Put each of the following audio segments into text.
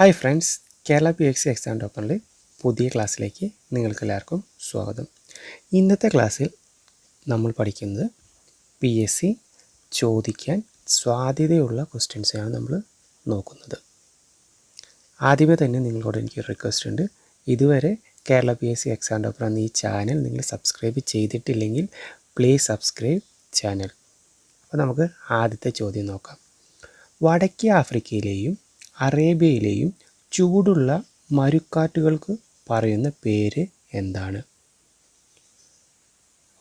Hi friends Kerala P X exam ടോപ്പറിലെ പുതിയ ക്ലാസ്സിലേക്ക് നിങ്ങൾക്ക് എല്ലാവർക്കും സ്വാഗതം. ഇന്നത്തെ ക്ലാസ്സിൽ നമ്മൾ പഠിക്കുന്നത് പി എസ് സി ചോദിക്കാൻ സാധ്യതയുള്ള ക്വസ്റ്റ്യൻസാണ് നമ്മൾ നോക്കുന്നത്. ആദ്യമേ തന്നെ നിങ്ങളോട് എനിക്ക് റിക്വസ്റ്റ് ഉണ്ട്. ഇതുവരെ Kerala P S C exam topper എന്ന ഈ ചാനൽ നിങ്ങൾ സബ്സ്ക്രൈബ് ചെയ്തിട്ടില്ലെങ്കിൽ പ്ലീസ് സബ്സ്ക്രൈബ് ചാനൽ അപ്പോൾ നമുക്ക് ആദ്യത്തെ ചോദ്യം നോക്കാം. വടക്കേ ആഫ്രിക്കയിലെയും അറേബ്യയിലെയും ചൂടുള്ള മരുക്കാറ്റുകൾക്ക് പറയുന്ന പേര് എന്താണ്?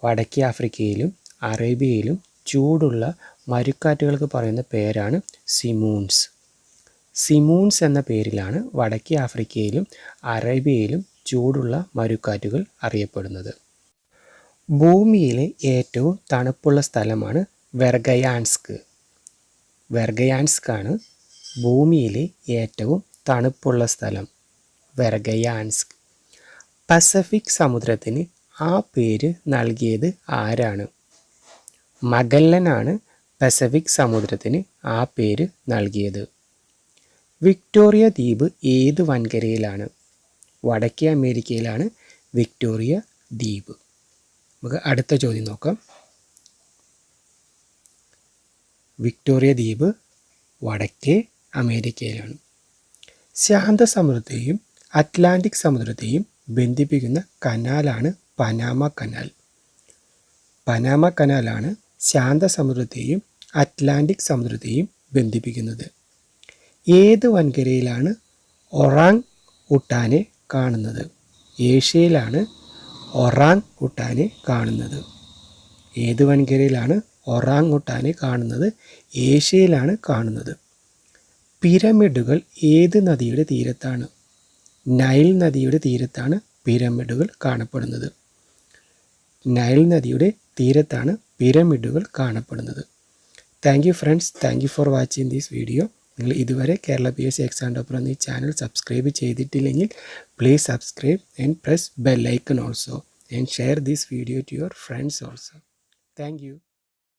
വടക്കേ ആഫ്രിക്കയിലും അറേബ്യയിലും ചൂടുള്ള മരുക്കാറ്റുകൾക്ക് പറയുന്ന പേരാണ് സിമൂൺസ്. സിമൂൺസ് എന്ന പേരിലാണ് വടക്കേ ആഫ്രിക്കയിലും അറേബ്യയിലും ചൂടുള്ള മരുക്കാറ്റുകൾ അറിയപ്പെടുന്നത്. ഭൂമിയിലെ ഏറ്റവും തണുപ്പുള്ള സ്ഥലമാണ് വെർഗയാൻസ്ക്. വെർഗയാൻസ്ക് ആണ് ഭൂമിയിലെ ഏറ്റവും തണുപ്പുള്ള സ്ഥലം വെർഗയാൻസ്ക് പസഫിക് സമുദ്രത്തിന് ആ പേര് നൽകിയത് ആരാണ്? മഗല്ലനാണ് പസഫിക് സമുദ്രത്തിന് ആ പേര് നൽകിയത്. വിക്ടോറിയ ദ്വീപ് ഏത് വൻകരയിലാണ്? വടക്കേ അമേരിക്കയിലാണ് വിക്ടോറിയ ദ്വീപ്. നമുക്ക് അടുത്ത ചോദ്യം നോക്കാം. വിക്ടോറിയ ദ്വീപ് വടക്കേ അമേരിക്കയിലാണ്. ശാന്തസമുദ്രത്തെയും അറ്റ്ലാന്റിക് സമുദ്രത്തെയും ബന്ധിപ്പിക്കുന്ന കനാലാണ് പനാമ കനാൽ. പനാമ കനാലാണ് ശാന്തസമുദ്രത്തെയും അറ്റ്ലാന്റിക് സമുദ്രത്തെയും ബന്ധിപ്പിക്കുന്നത്. ഏത് വൻകരയിലാണ് ഒറാങ് ഉട്ടാനെ കാണുന്നത്? ഏഷ്യയിലാണ് ഒറാങ് ഉട്ടാനെ കാണുന്നത്. ഏത് വൻകരയിലാണ് ഒറാങ് ഉട്ടാനെ കാണുന്നത്? ഏഷ്യയിലാണ് കാണുന്നത്. പിരമിഡുകൾ ഏത് നദിയുടെ തീരത്താണ്? നൈൽ നദിയുടെ തീരത്താണ് പിരമിഡുകൾ കാണപ്പെടുന്നത്. നൈൽ നദിയുടെ തീരത്താണ് പിരമിഡുകൾ കാണപ്പെടുന്നത്. Thank you friends thank you for watching these video നിങ്ങൾ ഇതുവരെ Kerala P S C exam topper എന്ന ചാനൽ സബ്സ്ക്രൈബ് ചെയ്തിട്ടില്ലെങ്കിൽ please subscribe and press bell icon also and share this video to your friends also thank you